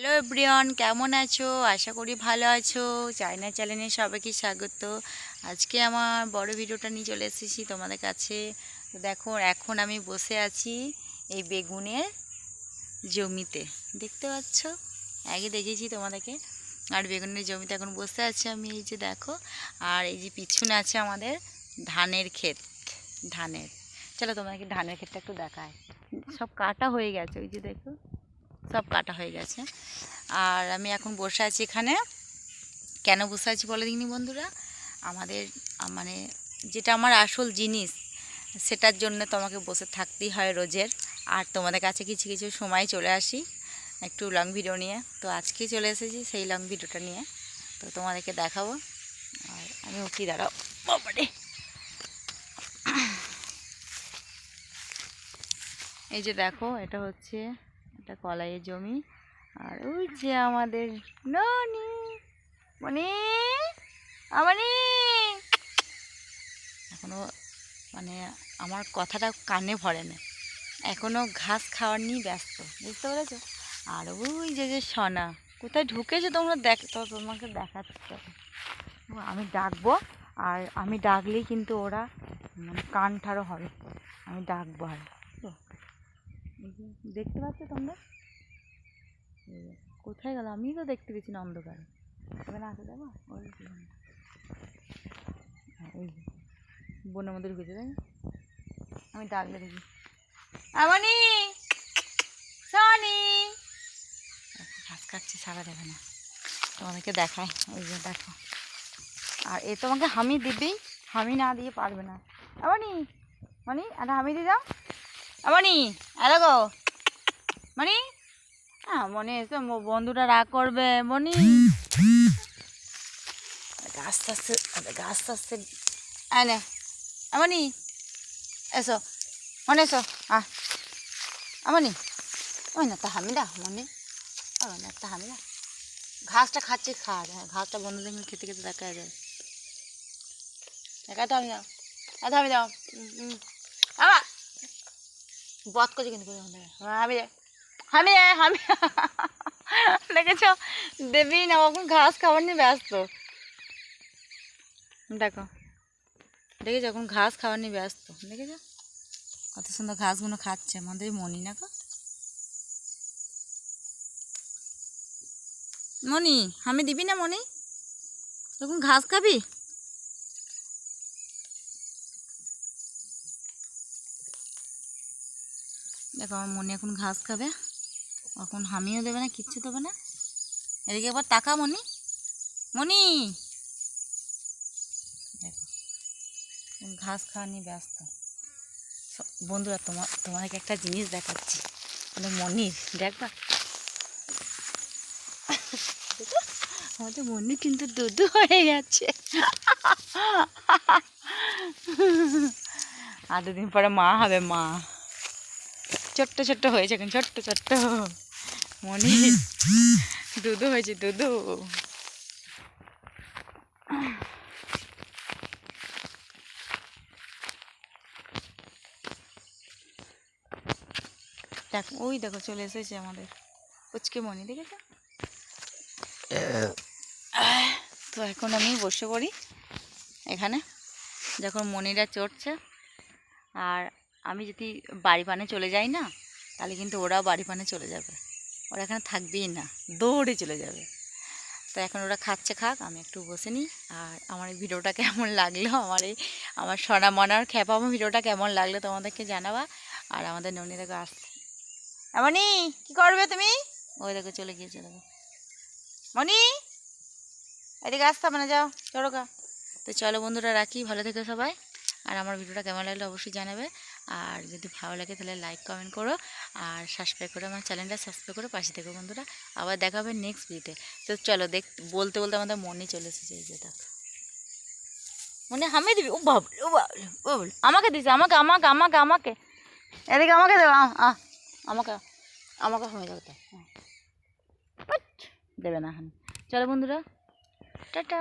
Hello everyone, কেমন আছো? আশা করি ভালো আছো। চায়না চ্যানেলে সবাইকে স্বাগত। আজকে আমার বড় ভিডিওটা নিয়ে চলে এসেছি তোমাদের কাছে। দেখো, এখন আমি বসে আছি এই বেগুনের জমিতে। দেখতে পাচ্ছ? আগে দেখেছি তোমাদেরকে। আর বেগুনের জমিতে এখন বসে আছি আমি, এই যে দেখো। আর এই যে পিছনে আছে আমাদের ধানের ক্ষেত, ধানের। চলো তোমাদেরকে ধানের ক্ষেতটা একটু দেখায় সব কাটা হয়ে গেছে, ওই যে দেখো। সব কাটা হয়ে গেছে। আর আমি এখন বসে আছি এখানে। কেন বসে আছি বলে দিইনি বন্ধুরা? আমাদের মানে যেটা আমার আসল জিনিস, সেটার জন্য তোমাকে বসে থাকতেই হয় রোজের। আর তোমাদের কাছে কিছু কিছু সময় চলে আসি একটু লং ভিডিও নিয়ে। তো আজকে চলে এসেছি সেই লং ভিডিওটা নিয়ে। তো তোমাদেরকে দেখাবো। আর আমি উঠি দাঁড়াও। এই যে দেখো, এটা হচ্ছে এটা কলাইয়ের জমি। আর ওই যে আমাদের ননি। মনি? আমনি এখনও মানে আমার কথাটা কানে ভরে না এখনও ঘাস খাওয়ার নিয়ে ব্যস্ত, বুঝতে পেরেছ? আর ওই যে যে সোনা, কোথায় ঢুকেছে তোমরা দেখ, তো তোমাকে দেখাচ্ছে। আমি ডাকবো, আর আমি ডাকলেই কিন্তু ওরা মানে কান ঠাড়ো হবে। আমি ডাকবো আর দেখতে পাচ্ছ তোমরা? কোথায় গেল? আমি তো দেখতে পেয়েছি না অন্ধকারে। এখানে আসে দেখো ওই এই বনের মধ্যে ঢুকেছে, তাই? আমি ডাকলে দেখি। আমনি সনি! ঘাস খাচ্ছে সারা দেবে না। তোমাদেরকে দেখায় ওই যে দেখো। আর এ তোমাকে হামি দিবেই, হামি না দিয়ে পারবে না। আমনি মানে! একটা হামি দিয়ে যাও আমনি আলো গো। মনি হ্যাঁ মনে এসে বন্ধুরা রাগ করবে। মনি আস্তে আস্তে আস্তে আস্তে আনে আমনি এসো মনে এসো, আ। আমনি ওই না, তা হামিদা মনে ওই না, তা হামিদা ঘাসটা খাচ্ছে, খা হ্যাঁ ঘাসটা বন্ধুদের সঙ্গে খেতে খেতে দেখা যায়। দেখা তো আমি দাও এত আমি দাও আমা বধ করছে কিন্তু আমি আমি আমি দেখেছ? দেবী না এখন ঘাস খাবার নিয়ে ব্যস্ত। দেখো, দেখেছ? এখন ঘাস খাবার নিয়ে ব্যস্ত, দেখেছ? কত সুন্দর ঘাসগুলো খাচ্ছে, আমাদের মনি না মনি, আমি দিবি না মনি? তখন ঘাস খাবি? দেখো আমার মনি এখন ঘাস খাবে। এখন হামিও দেবে না কিচ্ছু দেবে না। এদিকে একবার তাকা মনি। মনি! দেখো ঘাস খাওয়া নিয়ে ব্যস্ত। বন্ধুরা তোমার তোমাদেরকে একটা জিনিস দেখাচ্ছি। মানে মনির দেখবা? দেখো, আমাদের মনি কিন্তু দুধু হয়ে গেছে। আর দুদিন পরে মা হবে মা। ছোট্ট ছোট্ট হয়েছে এখন ছোট্ট ছোট্ট মনি দুধু হয়েছে দুধু দেখো, ওই দেখো, চলে এসেছে আমাদের। পুচকে মনি, দেখেছ? তো এখন আমি বসে পড়ি এখানে, যখন মনিরা চড়ছে, আর আমি যদি বাড়ি পানে চলে যাই না, তাহলে কিন্তু ওরাও বাড়ি পানে চলে যাবে। ওরা এখানে থাকবেই না, দৌড়ে চলে যাবে। তো এখন ওরা খাচ্ছে খাক, আমি একটু বসে নিই। আর আমার এই ভিডিওটা কেমন লাগল, আমার এই, আমার সোনা মনার খ্যাপামো ভিডিওটা কেমন লাগল তোমাদেরকে জানাবা। আর আমাদের ননি দেখো আসছে। এমনই কি করবে তুমি? ওই দেখো চলে গিয়েছে, দেখো। মনি, এদিকে আসতে না যাও, চলো গা। তো চলো বন্ধুরা, রাখি, ভালো থেকো সবাই। আর আমার ভিডিওটা কেমন লাগল অবশ্যই জানাবে। আর যদি ভালো লাগে তাহলে লাইক কমেন্ট করো। আর সাবস্ক্রাইব করে আমার চ্যানেলটা সাবস্ক্রাইব করে পাশে থেকো বন্ধুরা। আবার দেখা হবে নেক্সট ভিডিওতে তো। চলো দেখ, বলতে বলতে আমাদের মনে চলে এসেছে যে দেখ। মনে হামে দিবি? ও বাবলে ও বাবলে ও বাবলে আমাকে দিছে, আমাকে আমাকে আমাকে আমাকে। এদিকে আমাকে দেবো আমাকে আমাকে হয়ে যাবে তো। দেবে না হাম চলো বন্ধুরা। টাটা।